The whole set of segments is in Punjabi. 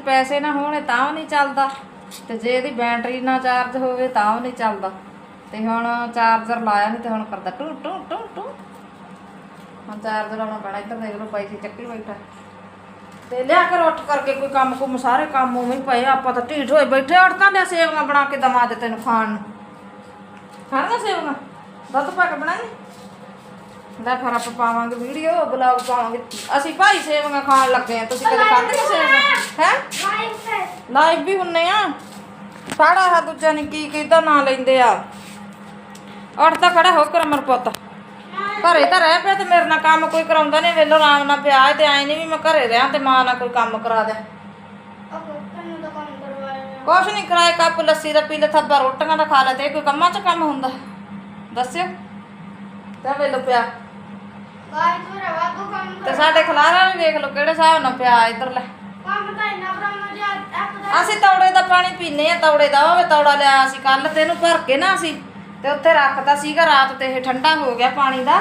ਪੈਸੇ ਨਾ ਹੋਣੇ ਤਾਂ ਉਹ ਨਹੀਂ ਚੱਲਦਾ। ਤੇ ਜੇ ਇਹਦੀ ਬੈਟਰੀ ਨਾ ਚਾਰਜ ਹੋਵੇ ਤਾਂ ਉਹ ਨਹੀਂ ਚੱਲਦਾ। ਤੇ ਹੁਣ ਚਾਰਜਰ ਲਾਇਆ ਨਹੀਂ ਤੇ ਹੁਣ ਕਰਦਾ ਟੂ ਟੂ ਟੂ ਟੂ ਹੁਣ ਚਾਰਜਰ ਲਾਉਣਾ ਪੈਣਾ, ਇੱਧਰ ਦੇਖ ਲਓ ਬਾਈ ਜੀ ਚੱਕੀ ਬੈਠਾ। ਤੇ ਲਿਆ ਕਰ ਉੱਠ ਕਰਕੇ ਕੋਈ ਕੰਮ ਕੁਮ, ਸਾਰੇ ਕੰਮ ਉਵੇਂ ਹੀ ਪਏ ਆਪਾਂ ਤਾਂ ਢੀਠ ਹੋਏ ਬੈਠੇ ਉੱਠ ਤਾਂ ਲਿਆ ਬਣਾ ਕੇ ਦਵਾ ਦੇ ਤੈਨੂੰ ਖਾਣ ਨੂੰ। ਖਾਣਾ ਸੇਵੀਆਂ? ਦੁੱਧ ਪਾ ਕੇ ਬਣਾਈ? ਦਾ ਫਿਰ ਆਪਾਂ ਪਾਵਾਂਗੇ ਵੀਡੀਓ ਬਲੌਗ ਪਾਵਾਂਗੇ। ਅਸੀਂ ਭਾਈ ਸੇਵੀਆਂ ਖਾਣ ਲੱਗੇ ਆ ਤੁਸੀਂ ਕਦੇ ਖਾਧੇ ਸੇਵੀਆਂ? ਹੈ? ਲਾਈਵ ਵੀ ਹੁੰਨੇ ਆ। ਸਾੜਾ ਆ ਦੂਜਾ ਨੇ ਕੀ ਕਿਹਦਾ ਨਾਂ ਲੈਂਦੇ ਆ। ਉੱਠ ਤਾਂ ਖੜਾ ਹੋ ਕਰ ਅਮਰ ਪੁੱਤ। ਘਰੇ ਤਾਂ ਰਹਿ ਪਿਆ ਤੇ ਮੇਰੇ ਨਾਲ ਕੰਮ ਕੋਈ ਕਰਾਉਂਦਾ ਨਹੀਂ ਵੇਲੋ ਆਰਾਮ ਨਾਲ ਪਿਆ ਹੈ ਤੇ ਐ ਨਹੀਂ ਵੀ ਮੈਂ ਘਰੇ ਰਿਆਂ ਤੇ ਮਾਂ ਨਾਲ ਕੋਈ ਕੰਮ ਕਰਾ ਦੇ। ਕੁਛ ਨਹੀਂ ਕਰਾਏ ਕੱਪ ਲੱਸੀ ਦਾ ਪੀ ਲੈ ਥੱਬਾ ਰੋਟੀਆਂ ਦਾ ਖਾ ਲੈ ਤੇ ਕੋਈ ਕੰਮਾਂ 'ਚ ਕੰਮ ਹੁੰਦਾ। ਦੱਸਿਓ। ਤਾਂ ਵੇਲੋ ਪਿਆ। ਤੇ ਸਾਡੇ ਖਲਾਰਾ ਵੀ ਵੇਖ ਲਓ ਕਿਹੜੇ ਹਿਸਾਬ ਨਾਲ ਪਿਆ ਇੱਧਰ ਲੈ। ਅਸੀਂ ਤੌੜੇ ਦਾ ਪਾਣੀ ਪੀਨੇ ਆ ਤੌੜੇ ਦਾ ਉਹ ਤੌੜਾ ਲਿਆ ਸੀ ਕੱਲ ਤੇ ਇਹਨੂੰ ਭਰ ਕੇ ਨਾ ਅਸੀਂ ਤੇ ਉੱਥੇ ਰੱਖਤਾ ਸੀਗਾ ਰਾਤ ਤੇ ਇਹ ਠੰਡਾ ਹੋ ਗਿਆ ਪਾਣੀ ਦਾ।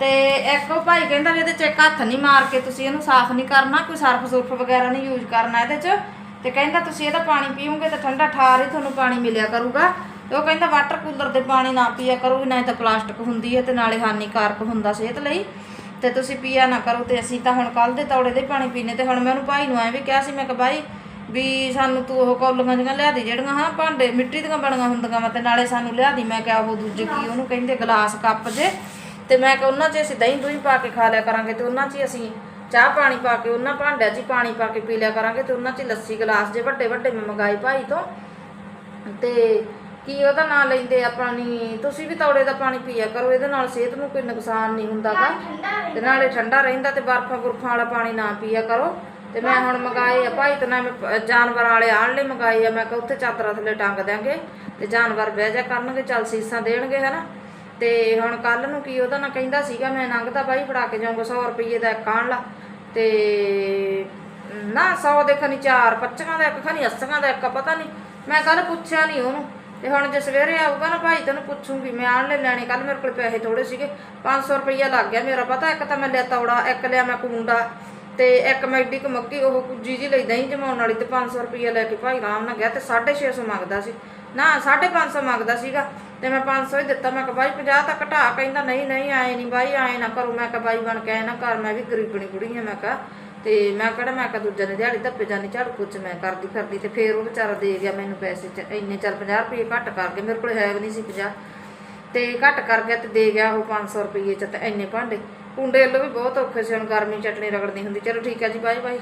ਤੇ ਇੱਕ ਉਹ ਭਾਈ ਕਹਿੰਦਾ ਵੀ ਇਹਦੇ ਚ ਇੱਕ ਹੱਥ ਨਹੀਂ ਮਾਰ ਕੇ ਤੁਸੀਂ ਇਹਨੂੰ ਸਾਫ਼ ਨਹੀਂ ਕਰਨਾ, ਕੋਈ ਸਰਫ ਸੁਰਫ ਵਗੈਰਾ ਨਹੀਂ ਯੂਜ਼ ਕਰਨਾ ਇਹਦੇ ਚ। ਤੇ ਕਹਿੰਦਾ ਤੁਸੀਂ ਇਹਦਾ ਪਾਣੀ ਪੀਓਗੇ ਤਾਂ ਠੰਡਾ ਠਾਰ ਹੀ ਤੁਹਾਨੂੰ ਪਾਣੀ ਮਿਲਿਆ ਕਰੂਗਾ। ਤੇ ਉਹ ਕਹਿੰਦਾ ਵਾਟਰ ਕੂਲਰ ਦੇ ਪਾਣੀ ਨਾ ਪੀਆ ਕਰੋ, ਵੀ ਨਾ ਤਾਂ ਪਲਾਸਟਿਕ ਹੁੰਦੀ ਹੈ ਤੇ ਨਾਲੇ ਹਾਨੀਕਾਰਕ ਹੁੰਦਾ ਸਿਹਤ ਲਈ। ਤੇ ਤੁਸੀਂ ਪੀਆ ਨਾ ਕਰੋ ਤੇ ਅਸੀਂ ਤਾਂ ਹੁਣ ਕੱਲ ਦੇ ਤੌੜੇ ਦੇ ਪਾਣੀ ਪੀਨੇ ਤੇ ਹੁਣ ਮੈਂ ਉਹਨੂੰ ਭਾਈ ਨੂੰ ਐਂ ਵੀ ਕਿਹਾ ਸੀ, ਮੈਂ ਕਿ ਭਾਈ ਵੀ ਸਾਨੂੰ ਤੂੰ ਉਹ ਕੌਲੀਆਂ ਜਿਹੀਆਂ ਲਿਆ ਦੇ ਜਿਹੜੀਆਂ, ਹਾਂ ਭਾਂਡੇ ਮਿੱਟੀ ਦੀਆਂ ਬਣੀਆਂ ਹੁੰਦੀਆਂ ਵਾ ਤੇ ਨਾਲੇ ਸਾਨੂੰ ਲਿਆ ਦੀ। ਮੈਂ ਕਿਹਾ ਉਹ ਦੂਜੇ ਕੀ ਉਹਨੂੰ ਕਹਿੰਦੇ, ਗਲਾਸ ਕੱਪ ਜੇ। ਤੇ ਮੈਂ ਕਿਹਾ ਉਹਨਾਂ 'ਚ ਅਸੀਂ ਦਹੀਂ ਦੁਹੀਂ ਪਾ ਕੇ ਖਾ ਲਿਆ ਕਰਾਂਗੇ ਤੇ ਉਹਨਾਂ 'ਚ ਹੀ ਅਸੀਂ ਚਾਹ ਪਾਣੀ ਪਾ ਕੇ, ਉਹਨਾਂ ਭਾਂਡਿਆਂ 'ਚ ਹੀ ਪਾਣੀ ਪਾ ਕੇ ਪੀ ਲਿਆ ਕਰਾਂਗੇ ਤੇ ਉਹਨਾਂ 'ਚ ਲੱਸੀ ਗਲਾਸ ਜੇ ਵੱਡੇ ਵੱਡੇ ਮੈਂ ਮੰਗਾਈ ਭਾਈ ਤੋਂ। ਤੇ ਕੀ ਉਹਦਾ ਨਾਂ ਲੈਂਦੇ ਆ ਪਾਣੀ? ਤੁਸੀਂ ਵੀ ਤੌੜੇ ਦਾ ਪਾਣੀ ਪੀਆ ਕਰੋ ਇਹਦੇ ਨਾਲ ਸਿਹਤ ਨੂੰ ਕੋਈ ਨੁਕਸਾਨ ਨਹੀਂ ਹੁੰਦਾਗਾ ਤੇ ਨਾਲੇ ਠੰਡਾ ਰਹਿੰਦਾ ਤੇ ਬਰਫਾਂ ਬੁਰਫਾਂ ਵਾਲਾ ਪਾਣੀ ਨਾ ਪੀਆ ਕਰੋ। ਤੇ ਮੈਂ ਹੁਣ ਮੰਗਾਏ ਆ ਭਾਈ ਤੇ ਨਾ ਮੈਂ ਜਾਨਵਰਾਂ ਵਾਲੇ ਆਣ ਲਈ ਮੰਗਾਏ ਆ ਮੈਂ ਕਿਹਾ ਉੱਥੇ ਚਾਦਰਾਂ ਥੱਲੇ ਟੰਗ ਦਿਆਂਗੇ ਤੇ ਜਾਨਵਰ ਬਹਿ ਜਾ ਕਰਨਗੇ ਚੱਲ ਸੀਸਾਂ ਦੇਣਗੇ ਹਨਾ। ਤੇ ਹੁਣ ਕੱਲ ਨੂੰ ਕੀ ਉਹਦਾ ਨਾ ਕਹਿੰਦਾ ਸੀਗਾ ਮੈਂ ਲੰਘਦਾ ਬਾਈ ਫੜਾ ਕੇ ਜਾਊਂਗਾ 100 ਰੁਪਏ ਦਾ ਇੱਕ ਆਣ ਲਾ ਤੇ ਨਾ 100 ਦੇ ਖਣੀ ਚਾਰ ਪੱਚੀਆਂ ਦਾ ਇੱਕ ਖਣੀ 80 ਦਾ ਇੱਕ ਪਤਾ ਨਹੀਂ। ਮੈਂ ਕੱਲ ਪੁੱਛਿਆ ਨਹੀਂ ਉਹਨੂੰ। ਤੇ ਹੁਣ ਜੇ ਸਵੇਰੇ ਆਊਗਾ ਨਾ ਭਾਈ, ਤੈਨੂੰ ਪੁੱਛੂਗੀ, ਮੈਂ ਆਣ ਲੈ ਲੈਣੇ ਕੱਲ ਮੇਰੇ ਕੋਲ ਪੈਸੇ ਥੋੜੇ ਸੀਗੇ 500 ਰੁਪਈਆ ਲੱਗ ਗਿਆ ਮੇਰਾ, ਪਤਾ ਇੱਕ ਤਾਂ ਮੈਂ ਲਿਆ ਤੌੜਾ, ਇੱਕ ਲਿਆ ਮੈਂ ਕੁੰਡਾ ਤੇ ਇੱਕ ਮੈਡੀ ਕ ਮੱਕੀ, ਉਹ ਕੁੱਜੀ ਜੀ ਲਈ ਦਹੀਂ ਜਮਾਉਣ ਵਾਲੀ ਤੇ 500 ਰੁਪਈਆ ਲੈ ਕੇ ਭਾਈ ਆਰਾਮ ਨਾਲ ਗਿਆ ਤੇ 650 ਮੰਗਦਾ ਸੀ। ਨਾ 550 ਮੰਗਦਾ ਸੀਗਾ ਤੇ ਮੈਂ 500 ਹੀ ਦਿੱਤਾ, ਮੈਂ ਕਿਹਾ ਬਾਈ 50 ਤਾਂ ਘਟਾ, ਕਹਿੰਦਾ ਨਹੀਂ ਨਹੀਂ, ਆਏ ਨਹੀਂ ਬਾਈ, ਆਏ ਨਾ ਕਰੋ, ਮੈਂ ਕਿਹਾ ਬਾਈ ਬਣ ਕੇ ਆਏ ਨਾ ਕਰ, ਮੈਂ ਵੀ ਗਰੀਬਣੀ ਕੁੜੀ ਆ ਮੈਂ ਕਿਹਾ। ਤੇ ਮੈਂ ਕਿਹੜਾ ਮੈਂ ਕਿਹਾ ਦੂਜੇ ਨੇ ਦਿਹਾੜੀ ਧੱਪੇ ਜਾਨੀ ਝਾੜੂ ਕੁੱਚ ਮੈਂ ਕਰਦੀ ਫਿਰਦੀ ਤੇ ਫੇਰ ਉਹ ਵਿਚਾਰਾ ਦੇ ਗਿਆ ਮੈਨੂੰ ਪੈਸੇ ਚ, ਇੰਨੇ ਚੱਲ 50 ਰੁਪਏ ਘੱਟ ਕਰ ਗਿਆ ਮੇਰੇ ਕੋਲ ਹੈ ਵੀ ਨਹੀਂ ਸੀ 50 ਤੇ ਘੱਟ ਕਰ ਗਿਆ ਤੇ ਦੇ ਗਿਆ ਉਹ 500 ਰੁਪਏ ਚ ਤੇ ਇੰਨੇ ਭਾਂਡੇ। ਕੁੰਡੇ ਵੱਲੋਂ ਵੀ ਬਹੁਤ ਔਖੇ ਸੀ, ਹੁਣ ਗਰਮੀ ਚਟਣੀ ਰਗੜਨੀ ਹੁੰਦੀ। ਚਲੋ ਠੀਕ ਹੈ ਜੀ ਬਾਏ ਬਾਏ।